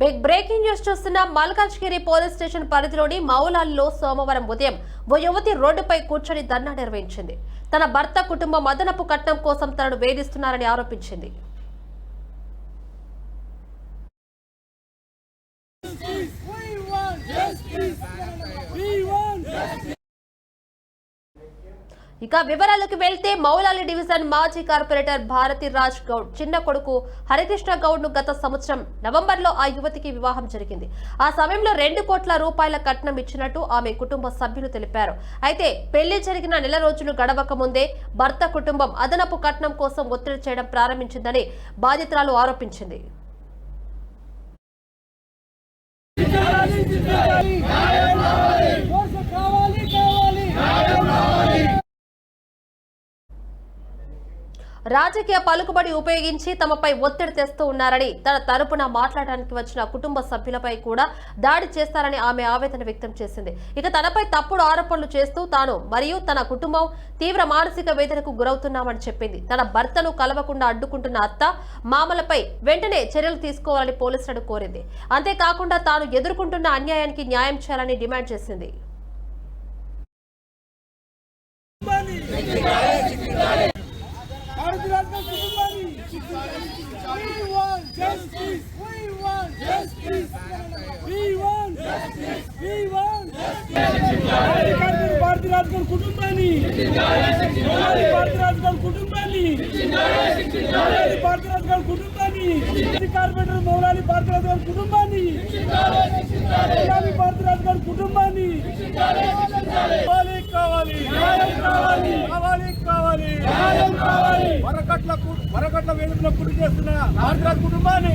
Big breaking news చూస్తున్న Malkajgiri police station పరిధిలోని మౌలాల్లో సోమవారం ఉదయం ఓ యువతి రోడ్డుపై కూర్చొని ధర్నా నిర్వహించింది. తన భర్త కుటుంబం అదనపు కట్నం కోసం తనను వేధిస్తున్నారని ఆరోపించింది We want justice. We want justice. ఇక వివరాలకు వెళ్తే మౌలాలి డివిజన్ మాజీ కార్పొరేటర్ భారతి రాజ్ గౌడ్ చిన్న కొడుకు హరికృష్ణ గౌడ్ను గత సంవత్సరం నవంబర్లో ఆ యువతికి వివాహం జరిగింది. ఆ సమయంలో రెండు కోట్ల రూపాయల కట్నం ఇచ్చినట్టు ఆమె కుటుంబ సభ్యులు తెలిపారు. అయితే పెళ్ళి జరిగిన నెల రోజులు గడవక ముందే భర్త కుటుంబం అదనపు కట్నం కోసం ఒత్తిడి చేయడం ప్రారంభించిందని బాధితురాలు ఆరోపించింది. రాజకీయ పలుకుబడి ఉపయోగించి తమపై ఒత్తిడి తెస్తూ ఉన్నారని తన తరపున మాట్లాడడానికి వచ్చిన కుటుంబ సభ్యులపై కూడా దాడి చేస్తారని ఆమె ఆవేదన వ్యక్తం చేసింది. ఇక తనపై తప్పుడు ఆరోపణలు చేస్తూ తాను మరియు తన కుటుంబం తీవ్ర మానసిక వేదనకు గురవుతున్నామని చెప్పింది. తన భర్తను కలవకుండా అడ్డుకుంటున్న అత్త మామలపై వెంటనే చర్యలు తీసుకోవాలని పోలీసులను కోరింది. అంతేకాకుండా తాను ఎదుర్కొంటున్న అన్యాయానికి న్యాయం చేయాలని డిమాండ్ చేసింది భారత రాష్ట్ర కుటుంబాన్ని We want justice. We want justice. We want justice. We want justice. భారత రాష్ట్ర కుటుంబాన్ని మౌలాలి భారత రాష్ట్ర కుటుంబాన్ని భారత కుటుంబాన్ని మౌలాలి భారత కుటుంబాన్ని మౌలాలి భారత రాష్ట్ర కుటుంబాన్ని కావాలి కావాలి న్యాయం కావాలి కావాలి కావాలి న్యాయం కావాలి వరకట్ల కు- వరకట్ల గురి చేస్తున్న భారతరాజ్ కుటుంబాన్ని